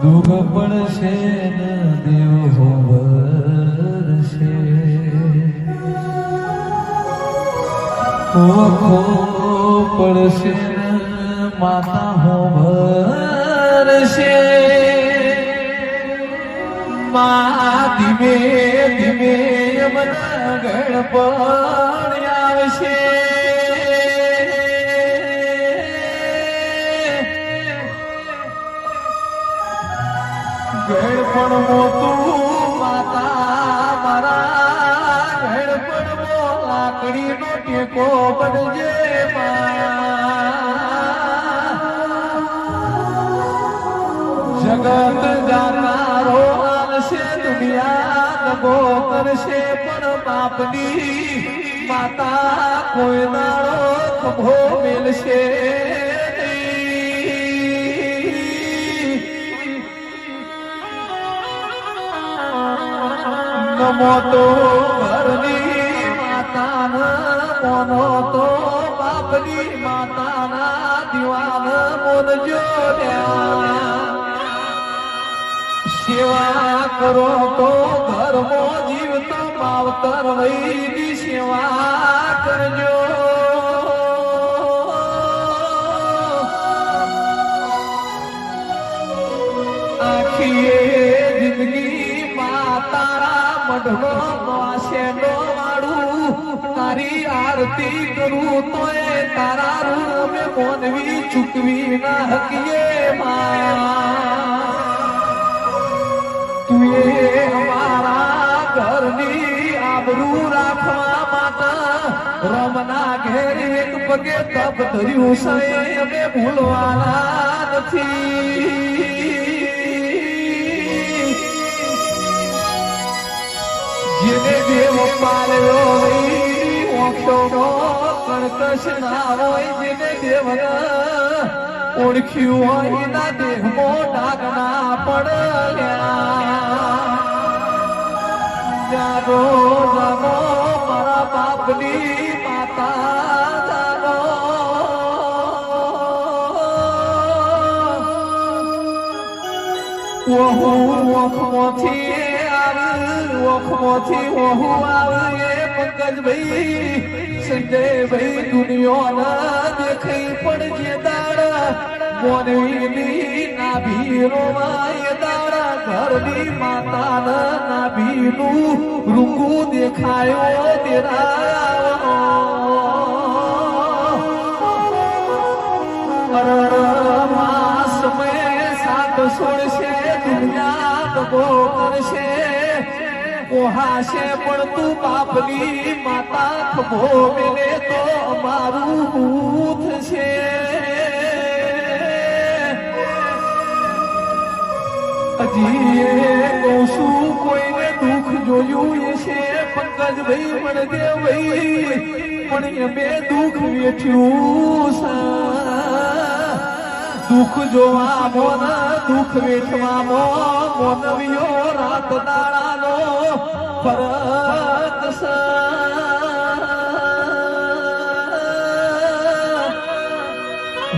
દુઃખ પડશે ને દેવ હોવરશે ઓખો પડશે માતા માતા હોવરશે મા ધીમે ધીમે મન ગણપણ લાકડીનો ટેકો પડજે જગત જાનારો આલશે દુનિયા નગો કરશે પણ બાપની માતા કોઈ નાળો ખભો મેલશે નમો તો ઘરની મોનો તો બાપની માતાના દિવાન મોનજો સેવા કરો તો ધર્મો જીવતો માવતર વૈની સેવા કરજો. આખી જિંદગી માતારા મઢનો વાસે નો વાળું તારી આરતી કરું તોય તારા ઋણ મે મોનવી ચૂકવી ના હકીએ માં. તું એ અમારા ઘરની આબરૂ રાખવા માતા રમના ઘેર એક પગે તપ ધર્યું છે અમે ભૂલવાના નથી. વૈરી ઓખોનો કર્કશ ના હોય જેને દેવના ઓળખ્યું હોય એના દેહમાં ડાઘ ના પડ્યા જાગો જાગો મારા બાપની માતા જાગો ઓહુ ઓખમાંથી આવે ઓખમાંથી ઓહુ આવે એ સંજય ભાઈ દુનિયાના દેખાઈ જે દાડા મોનવીની નાભી રોવાય દાડા, ઘરની માતાના નાભીનું રૂંગું દેખાયો તેરા માસ મેં સાત સોળશે, દુનિયા દગો કરશે. કોહાશે પણ તું બાપની માતા ખભો મેલે તો અમારું ભૂત છે. હજી એ કહું છું, કોઈને દુઃખ જોયું છે, પંકજ ભાઈ, પણ દે ભાઈ, પણ બે દુઃખ વેઠ્યું છે દુઃખ જોવા મોન, દુઃખ વેઠવા મોનવીઓ રાત દાડાનો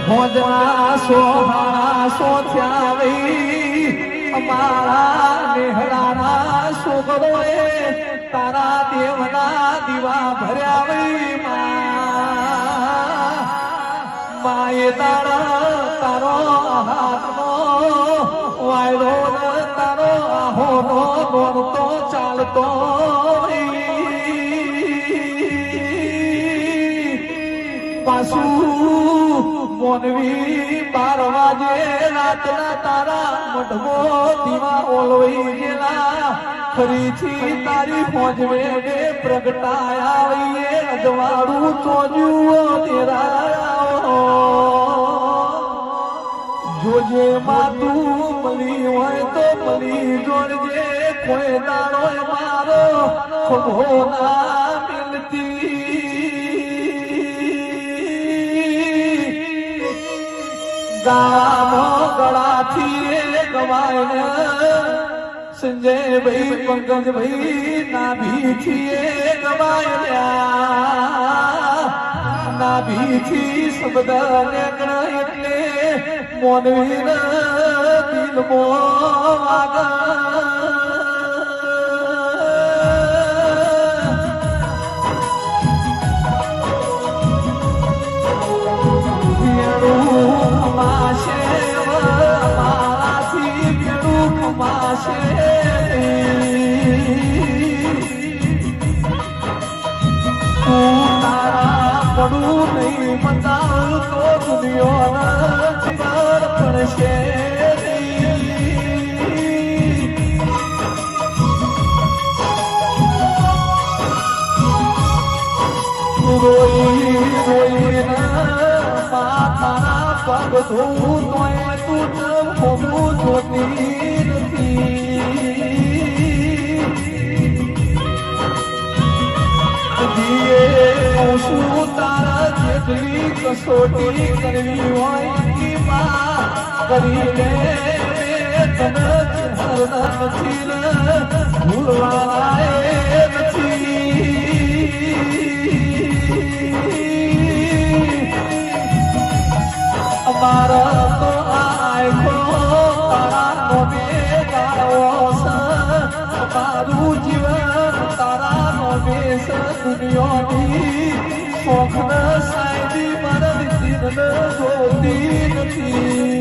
ભોજના સોહાણા સો થયા વઈ અમારા નેહડાના છોકરોએ તારા દેવના દીવા ભર્યા વઈ મા. માએ તારા દોડતો ચાલતો પાછું મોનવી બાર વાગે રાતના તારા મઢમો દીવા ઓલવી ગયેલા. ફરીથી તારી ફોજવે પ્રગટાયા અજવાળું ચોજ્યું તેરા. જોજે માતું મળી હોય તો મળી જોડજે. કોઈ દાડો મારો ખભો ના મિલતી. ગામો ગળાથી ગવાય ભાઈ ના ભી છીએ ગવાયા નાભીથી શબ્દ નીકળે એટલે મોનવીના દિલમાં વાગ. નહીં બતાવ તો દુનિયાના ખબર પડશે રોઈ રોઈને માથાના પગ ધોવું તોય તું હોવું જોતી નથી દીએ હું શું જેટલી કસોટી કરવી હોય ઈ માં કરી લે તને હરદા નથી ને ભૂલવાય નથી અમારા તારા નોમે છે દુનિયાની શોખન સાયદી મારા દિલ જોતી નથી તારા જીવન